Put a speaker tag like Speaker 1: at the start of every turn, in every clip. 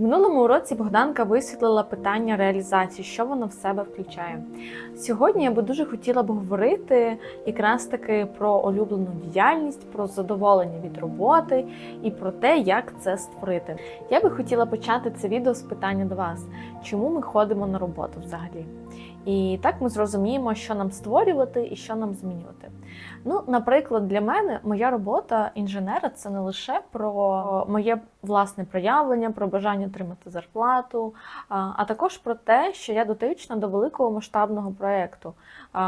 Speaker 1: Минулому уроці Богданка висвітлила питання реалізації, що воно в себе включає. Сьогодні я би дуже хотіла б говорити якраз таки про улюблену діяльність, про задоволення від роботи і про те, як це створити. Я би хотіла почати це відео з питання до вас: чому ми ходимо на роботу взагалі? І так ми зрозуміємо, що нам створювати і що нам змінювати. Ну, наприклад, для мене моя робота інженера це не лише про моє власне проявлення, про бажання отримати зарплату, а також про те, що я дотична до великого масштабного проєкту.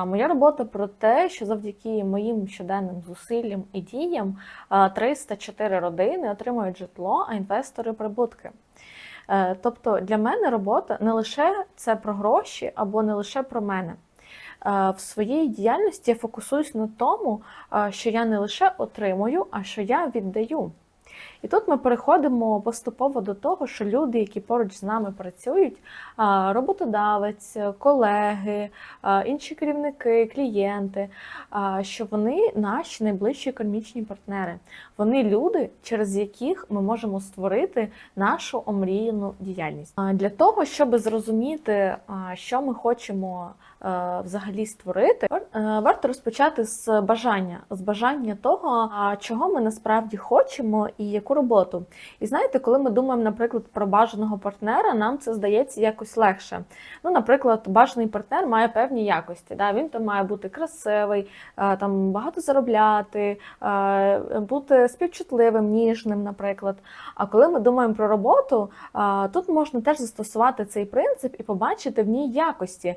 Speaker 1: Моя робота про те, що завдяки моїм щоденним зусиллям і діям а, 304 родини отримують житло, а інвестори прибутки. Е, Тобто для мене робота не лише це про гроші або не лише про мене. Е, В своїй діяльності я фокусуюсь на тому, е, що я не лише отримую, а що я віддаю. І тут ми переходимо поступово до того, що люди, які поруч з нами працюють, роботодавець, колеги, інші керівники, клієнти, що вони наші найближчі економічні партнери. Вони люди, через яких ми можемо створити нашу омріяну діяльність. Для того, щоб зрозуміти, що ми хочемо взагалі створити, варто розпочати з бажання, з бажання того, чого ми насправді хочемо і яку роботу. І знаєте, коли ми думаємо, наприклад, про бажаного партнера, нам це здається якось легше. Ну, наприклад, бажаний партнер має певні якості. Да? Він там має бути красивий, е, там багато заробляти, е, бути співчутливим, ніжним, наприклад. А коли ми думаємо про роботу, е, тут можна теж застосувати цей принцип і побачити в ній якості,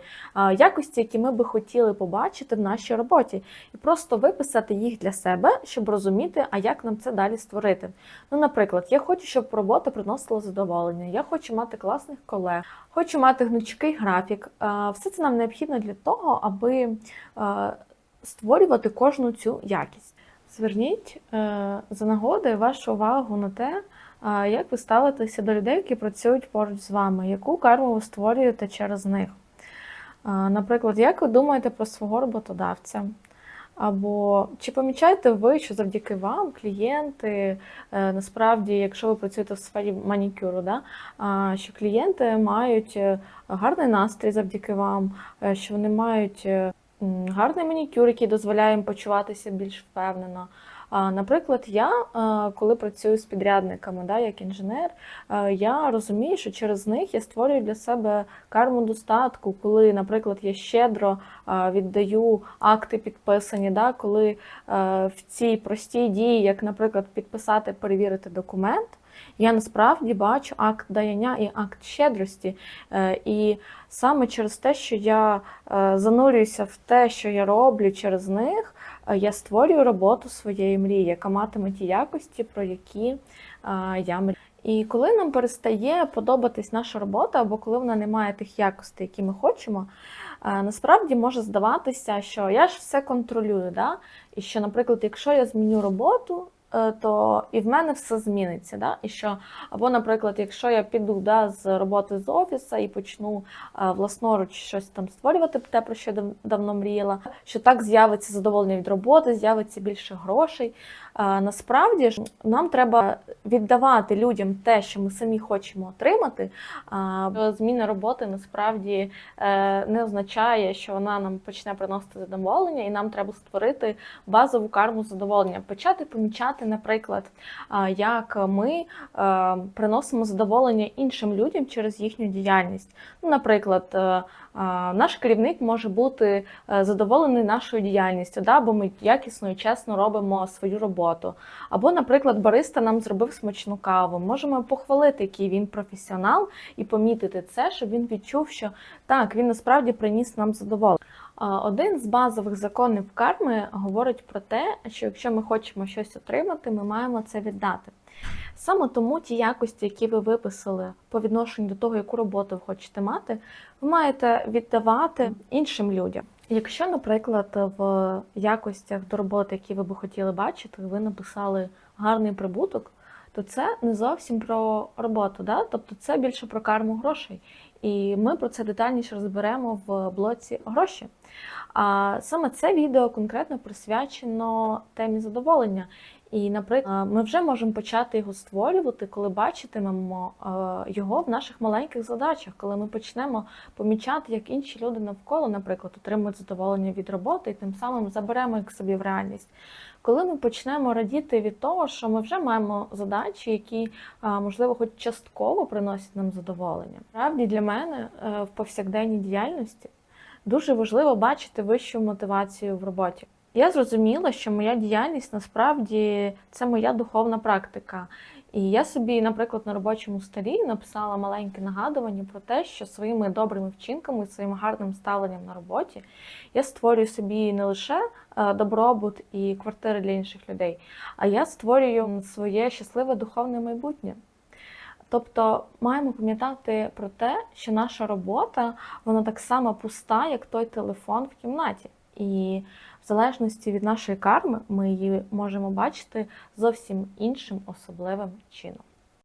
Speaker 1: якості, які ми би хотіли побачити в нашій роботі, і просто виписати їх для себе, щоб розуміти, а як нам це далі створити. Ну, наприклад, я хочу, щоб робота приносила задоволення, я хочу мати класних колег, хочу мати гнучкий графік. Все це нам необхідно для того, аби створювати кожну цю якість. Зверніть е, за нагоди вашу увагу на те, як ви ставитеся до людей, які працюють поруч з вами, яку карму ви створюєте через них. Наприклад, як ви думаєте про свого роботодавця? Або чи помічаєте ви, що завдяки вам клієнти, е, насправді, якщо ви працюєте в сфері манікюру, да, що клієнти мають е, гарний настрій завдяки вам, е, що вони мають гарний манікюр, який дозволяє їм почуватися більш впевнено. Наприклад, я, е, коли працюю з підрядниками, да, як інженер, е, я розумію, що через них я створюю для себе карму достатку, коли, наприклад, я щедро е, віддаю акти підписані, да, коли в цій простій дії, як, наприклад, підписати, перевірити документ, я насправді бачу акт даяння і акт щедрості. Е, І саме через те, що я е, занурююся в те, що я роблю через них, е, я створюю роботу своєї мрії, яка матиме ті якості, про які я мрію. І коли нам перестає подобатись наша робота, або коли вона не має тих якостей, які ми хочемо, насправді може здаватися, що я ж все контролюю. Да? І що, наприклад, якщо я зміню роботу, то і в мене все зміниться. Да? І що, або, наприклад, якщо я піду да, з роботи з офісу і почну е, власноруч щось там створювати, те, про що я дав- давно мріяла, що так з'явиться задоволення від роботи, з'явиться більше грошей. Е, Насправді ж нам треба віддавати людям те, що ми самі хочемо отримати. Зміна роботи насправді е, не означає, що вона нам почне приносити задоволення, і нам треба створити базову карму задоволення. Почати помічати, наприклад, як ми приносимо задоволення іншим людям через їхню діяльність. Ну, наприклад, е, наш керівник може бути е, задоволений нашою діяльністю, да, бо ми якісно і чесно робимо свою роботу. Або, наприклад, бариста нам зробив смачну каву. Можемо похвалити, який він професіонал, і помітити це, щоб він відчув, що так, він насправді приніс нам задоволення. Один з базових законів карми говорить про те, що якщо ми хочемо щось отримати, ми маємо це віддати. Саме тому ті якості, які ви виписали по відношенню до того, яку роботу ви хочете мати, ви маєте віддавати іншим людям. Якщо, наприклад, в якостях до роботи, які ви би хотіли бачити, ви написали гарний прибуток, то це не зовсім про роботу, да? тобто це більше про карму грошей. І ми про це детальніше розберемо в блоці гроші. А саме це відео конкретно присвячено темі задоволення. І, наприклад, ми вже можемо почати його створювати, коли бачитимемо е, його в наших маленьких задачах, коли ми почнемо помічати, як інші люди навколо, наприклад, отримують задоволення від роботи, і тим самим заберемо їх собі в реальність. Коли ми почнемо радіти від того, що ми вже маємо задачі, які можливо, хоч частково приносять нам задоволення. Справді для мене е, в повсякденній діяльності дуже важливо бачити вищу мотивацію в роботі. Я зрозуміла, що моя діяльність насправді це моя духовна практика. І я собі, наприклад, на робочому столі написала маленьке нагадування про те, що своїми добрими вчинками, своїм гарним ставленням на роботі я створюю собі не лише е, добробут і квартири для інших людей, а я створюю своє щасливе духовне майбутнє. Тобто маємо пам'ятати про те, що наша робота вона так само пуста, як той телефон в кімнаті. І в залежності від нашої карми ми її можемо бачити зовсім іншим особливим чином.